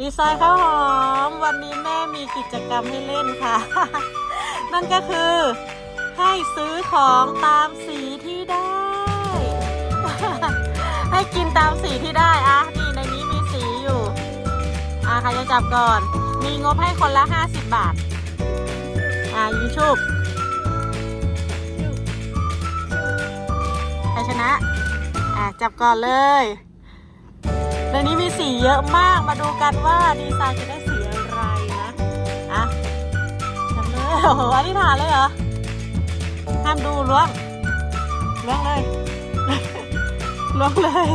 ดีไซน์ข้าวหอม วันนี้แม่มีกิจกรรมให้เล่นค่ะ นั่นก็คือ ให้ซื้อของตามสีที่ได้ ให้กินตามสีที่ได้อะนี่ในนี้มีสีอยู่อะใครจะจับก่อน มีงบให้คนละ 50 บาท อะยิงชุบใครชนะ อะจับก่อนเลย สีเยอะมากมาดูกันว่าดีไซน์จะได้สีอะไรนะอะทำเลยโอ้โหอธิษฐานเลยเหรอห้ามดูล้วงล้วงเลยล้วงเลย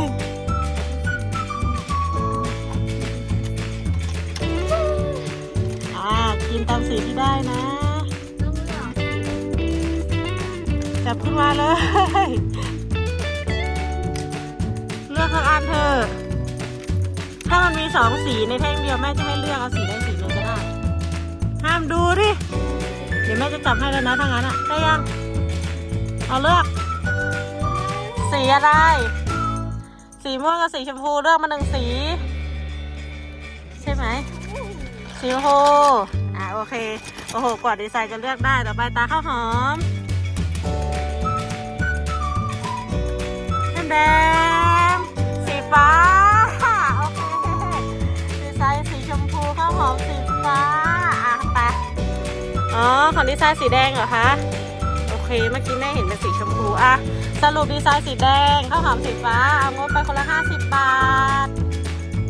อ่ากินตามสีที่ได้นะจับขึ้นมาเลย เลือกสักอันเถอะ ถ้ามันมีสองสีในแท่งเดียวแม่จะให้เลือกเอาสีใดสีหนึ่งก็ได้ ห้ามดูดิ เดี๋ยวแม่จะจับให้แล้วนะถ้างั้นอะได้ยัง เอาเลือก สีอะไร สีม่วงกับสีชมพูเลือกมาหนึ่งสี ใช่ไหม สีชมพูอะโอเค โอ้โหกว่าดีไซน์จะเลือกได้ ต่อไปตาข้าวหอมแดงสีฟ้า ฟ้าอะไปอ๋อ ของดีไซน์สีแดงเหรอคะ โอเค เมื่อกี้แม่เห็นเป็นสีชมพูอะสรุปดีไซน์สีแดงข้าวหอมสีฟ้า เอางบไปคนละ 50 บาท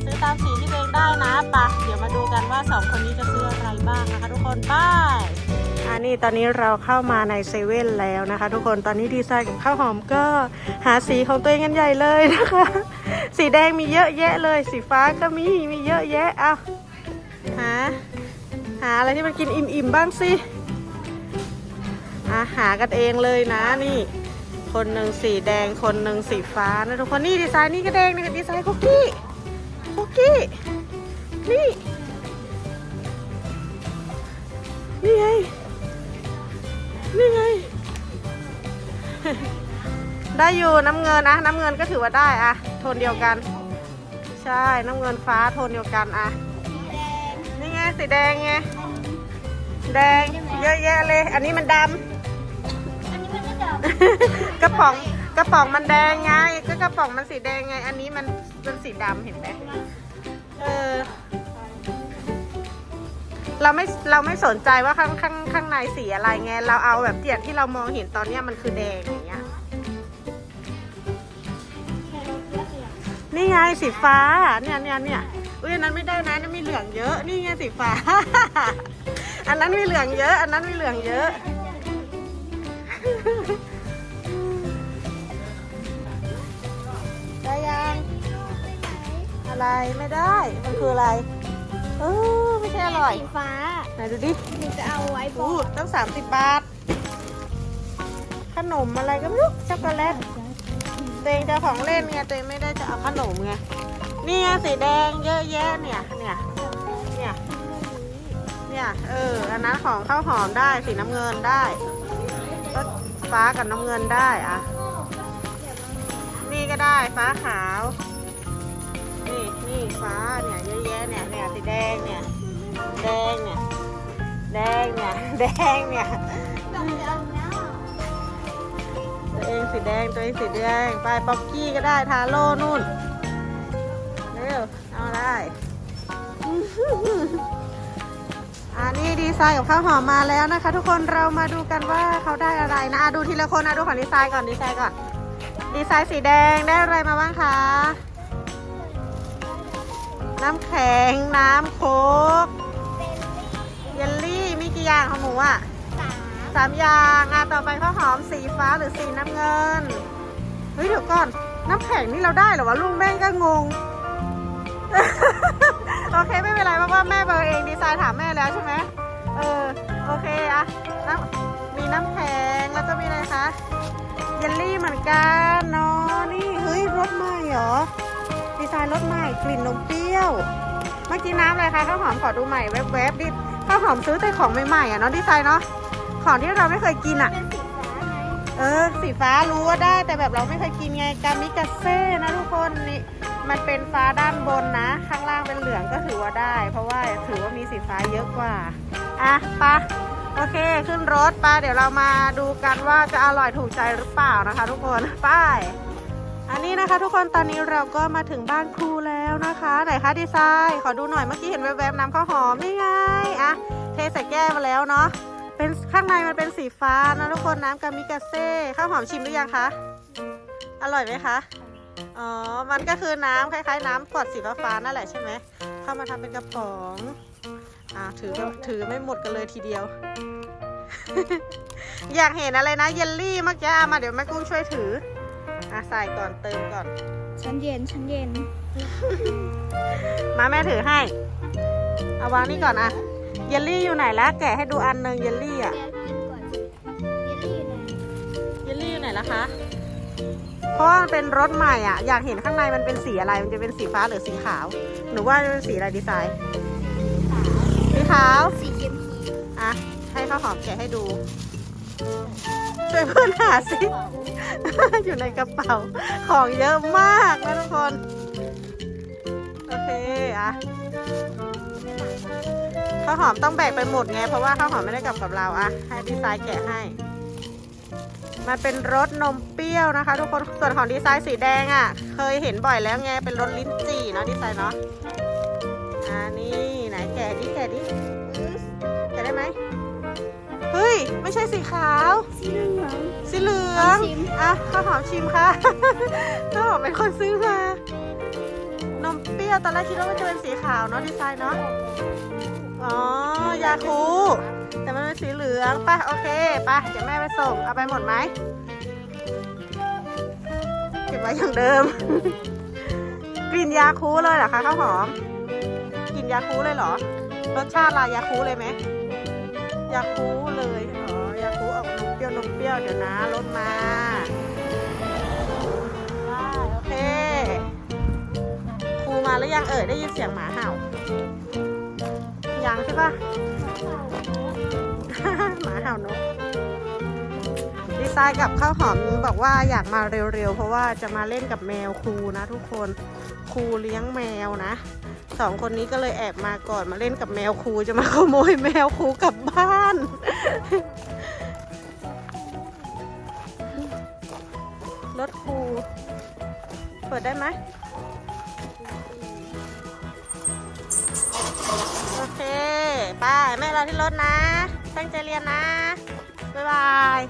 ซื้อตามสีที่ตัวเองได้นะปะเดี๋ยวมาดูกันว่าสองคนนี้จะซื้ออะไรบ้างนะคะ ทุกคนไป้ายอันนี้ตอนนี้เราเข้ามาในเซเว่นแล้วนะคะ ทุกคนตอนนี้ดีไซน์กับข้าวหอมก็หาสีของตัวเองกันใหญ่เลยนะคะ สีแดงมีเยอะแยะเลย สีฟ้าก็มีมีเยอะแยะเอาหา หาอะไรที่มันกินอิ่มๆบ้างสิอาหากันเองเลยนะนี่ คนหนึ่งสีแดงคนหนึ่งสีฟ้านะทุกคนนี่ดีไซน์นี่ก็แดงนี่ดีไซน์คุกกี้คุกกี้นี่นี่ไงนี่ไงได้อยู่น้ำเงินนะน้ำเงินก็ถือว่าได้อะโทนเดียวกัน ใช่น้ำเงินฟ้าโทนเดียวกันอะนี่ไง สีแดงไง แดงเยอะแยะเลย อันนี้มันดำอันนี้มันไม่ดอกกระป๋องกระป๋องมันแดงไง ก็กระป๋องมันสีแดงไง อันนี้มันเป็นสีดำเห็นไหมเออ เราไม่เราไม่สนใจว่าข้างข้างข้างในสีอะไรไง เราเอาแบบอย่างที่เรามองเห็นตอนเนี้ยมันคือแดงอย่างเงี้ย นี่ไงสีฟ้าเนี่ยเนี่ยเนี่ย อุ้ยอันนั้นไม่ได้นะอันนั้นมีเหลืองเยอะนี่ไงสีฟ้า อันนั้นมีเหลืองเยอะ อันนั้นมีเหลืองเยอะ ได้ยังอะไรไม่ได้ มันคืออะไรเออไม่ใช่อร่อยสีฟ้าไหนดูดิหนูจะเอาไว้บโอ้อกตั้งสามสิบบาท ขนมอะไรก็ไม่รู้ช็อกโกแลตตัวเองจะของเล่นไงตัวเองไม่ได้จะเอาขนมไง นี่ไงสีแดงเยอะแยะเนี่ยเนี่ยเนี่ยเนี่ยเอออันนั้นของข้าวหอมได้สีน้ำเงินได้ก็ฟ้ากับน้ำเงินได้อะนี่ก็ได้ฟ้าขาว นี่นี่ฟ้าเนี่ยเยอะแยะเนี่ยเนี่ยสีแดงเนี่ยแดงเนี่ยแดงเนี่ยแดงเนี่ยตัวเองสีแดงตัวเองสีแดงไปป๊อกกี้ก็ได้ทาโร่นู่น อาได้อันนี้ดีไซน์กับข้าวหอมมาแล้วนะคะ ทุกคนเรามาดูกันว่าเขาได้อะไรนะอะดูทีละคนนะดูของดีไซน์ก่อนดีไซน์ก่อน ดีไซน์สีแดงได้อะไรมาบ้างคะน้ำแข็งน้ำโค้กเยลลี่มีกี่อย่างของหนูอะสามอย่างอะต่อไปข้าวหอมสีฟ้าหรือสีน้ำเงินเฮ้ยเดี๋ยวก่อนน้ำแข็งนี่เราได้เหรอวะลุงแม่งก็งง โอเคไม่เป็นไรเพราะว่าแม่เบอร์เองดีไซน์ถามแม่แล้วใช่ไหมเออโอเคอะน้ำมีน้ำแข็งแล้วก็มีอะไรคะเยลลี่เหมือนกันเนาะนี่เฮ้ยรสใหม่เหรอดีไซน์รสใหม่กลิ่นนมเปรี้ยว เมื่อกี้น้ำอะไรคะข้าวหอมขอดูใหม่แวบๆดิข้าวหอมซื้อแต่ของใหม่ๆอะเนาะดีไซน์เนาะของที่เราไม่เคยกินอะ เป็นสีฟ้าไหมเออสีฟ้ารู้ว่าได้แต่แบบเราไม่เคยกินไงกามิกาเซ่นะทุกคนนี่มันเป็นฟ้าด้านบนนะ ข้างล่างเป็นเหลืองก็ถือว่าได้ เพราะว่าถือว่ามีสีฟ้าเยอะกว่าอะไปะโอเคขึ้นรถไปะเดี๋ยวเรามาดูกันว่าจะอร่อยถูกใจหรือเปล่านะคะ ทุกคนไปอันนี้นะคะ ทุกคนตอนนี้เราก็มาถึงบ้านครูแล้วนะคะไหนคะดีไซน์ขอดูหน่อยเมื่อกี้เห็นแวบๆน้ำข้าวหอมนี่ไงอะเทใส่แก้วมาแล้วเนาะ เป็นข้างในมันเป็นสีฟ้านะทุกคนน้ำกามิกาเซ่ข้าวหอมชิมหรือยังคะ อร่อยไหมคะ อ๋อ มันก็คือน้ำคล้าย ๆ น้ำขวดสีฟ้าๆนั่นแหละใช่ไหมเข้ามาทำเป็นกระป๋องอ่าถือก็ถือไม่หมดกันเลยทีเดียว อยากเห็นอะไรนะเยลลี่เมื่อกี้อะมาเดี๋ยวแม่กุ้งช่วยถืออะใส่ก่อนเติมก่อน ฉันเย็นฉันเย็น มาแม่ถือให้ เอาวางนี่ก่อนอะ เยลลี่อยู่ไหนละแกะให้ดูอันหนึ่งเยลลี่อะแกกินก่อนเยลลี่นะเยลลี่อยู่ไหนล่ะคะเพราะว่ามันเป็นรสใหม่อะ อยากเห็นข้างในมันเป็นสีอะไร มันจะเป็นสีฟ้าหรือสีขาว หนูว่าจะเป็นสีอะไรดีไซน์ สีขาว สีเขียวอะ ให้ข้าวหอมแกะให้ดูช่วยเพื่อนหาสิ อยู่ในกระเป๋า ของเยอะมากนะทุกคน โอเค อะ ข้าวหอมต้องแบกไปหมดไง เพราะว่าข้าวหอมไม่ได้กลับกับเราอะให้ดีไซน์แกะให้ มันเป็นรสนมเปรี้ยวนะคะ ทุกคนส่วนของดีไซน์สีแดงอะเคยเห็นบ่อยแล้วไงเป็นรสลิ้นจี่เนาะดีไซน์เนาะอ่านี่ไหนแกะดิแกะดิแกะได้ไหมเฮ้ย ไม่ใช่สีขาว สีเหลือง สีเหลืองชิมอะข้าวหอมชิมค่ะข้าวหอมเป็นคนซื้อมาน มเปรี้ยวตอนแรกคิดว่ามันจะเป็นสีขาวเนาะดีไซน์เนาะอ๋อยาคูแต่มันเป็นสีเหลืองป่ะโอเคป่ะเดี๋ยวแม่ไปส่งเอาไปหมดไหมเก็บไว้อย่างเดิม กลิ่นยาคูเลยเหรอคะข้าวหอมกลิ่นยาคูเลยเหรอรสชาติลายยาคูเลยไหมยาคูเลยอ๋อยาคูออกนมเปรี้ยวนมเปรี้ยวเดี๋ยวนะรถมา มาแล้วยังเอ่ยได้ยินเสียงหมาเห่ายังใช่ปะหมาเห่านกดีไซน์กับข้าวหอมบอกว่าอยากมาเร็วๆ เพราะว่าจะมาเล่นกับแมวครูนะทุกคนครูเลี้ยงแมวนะสองคนนี้ก็เลยแอบมาก่อนมาเล่นกับแมวครูจะมาขโมยแมวครูกลับบ้าน รถครูเปิดได้ไหม ไปแม่รอที่รถนะ ตั้งใจเรียนนะ บ๊ายบาย